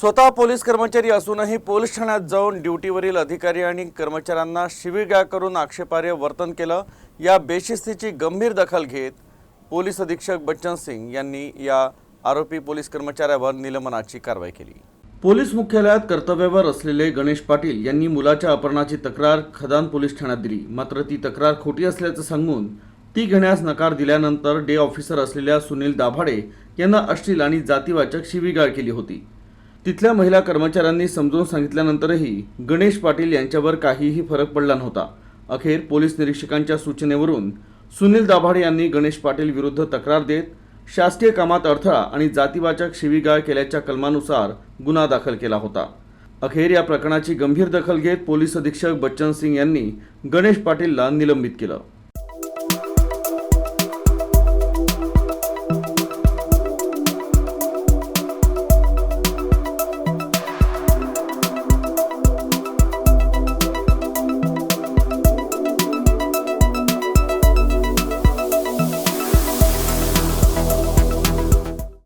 स्वतः पोलीस कर्मचारी असूनही पोलीस ठाण्यात जाऊन ड्युटीवरील अधिकारी आणि कर्मचाऱ्यांना शिवीगाळ करून आक्षेपार्ह वर्तन केलं. या बेशिस्तीची गंभीर दखल घेत पोलीस अधीक्षक बच्चन सिंग यांनी या आरोपी पोलीस कर्मचाऱ्यावर निलंबनाची कारवाई केली. पोलीस मुख्यालयात कर्तव्यावर असलेले गणेश पाटील यांनी मुलाच्या अपहरणाची तक्रार खदान पोलीस ठाण्यात दिली. मात्र ती तक्रार खोटी असल्याचं सांगून ती घेण्यास नकार दिल्यानंतर डे ऑफिसर असलेल्या सुनील दाभाडे यांना अश्लील आणि जातीवाचक शिवीगाळ केली होती. तिथल्या महिला कर्मचाऱ्यांनी समजून सांगितल्यानंतरही गणेश पाटील यांच्यावर काहीही फरक पडला नव्हता. अखेर पोलीस निरीक्षकांच्या सूचनेवरून सुनील दाभाडे यांनी गणेश पाटील विरुद्ध तक्रार देत शासकीय कामात अडथळा आणि जातीवाचक शिवीगाळ केल्याच्या कलमानुसार गुन्हा दाखल केला होता. अखेर या प्रकरणाची गंभीर दखल घेत पोलीस अधीक्षक बच्चन सिंग यांनी गणेश पाटीलला निलंबित केलं.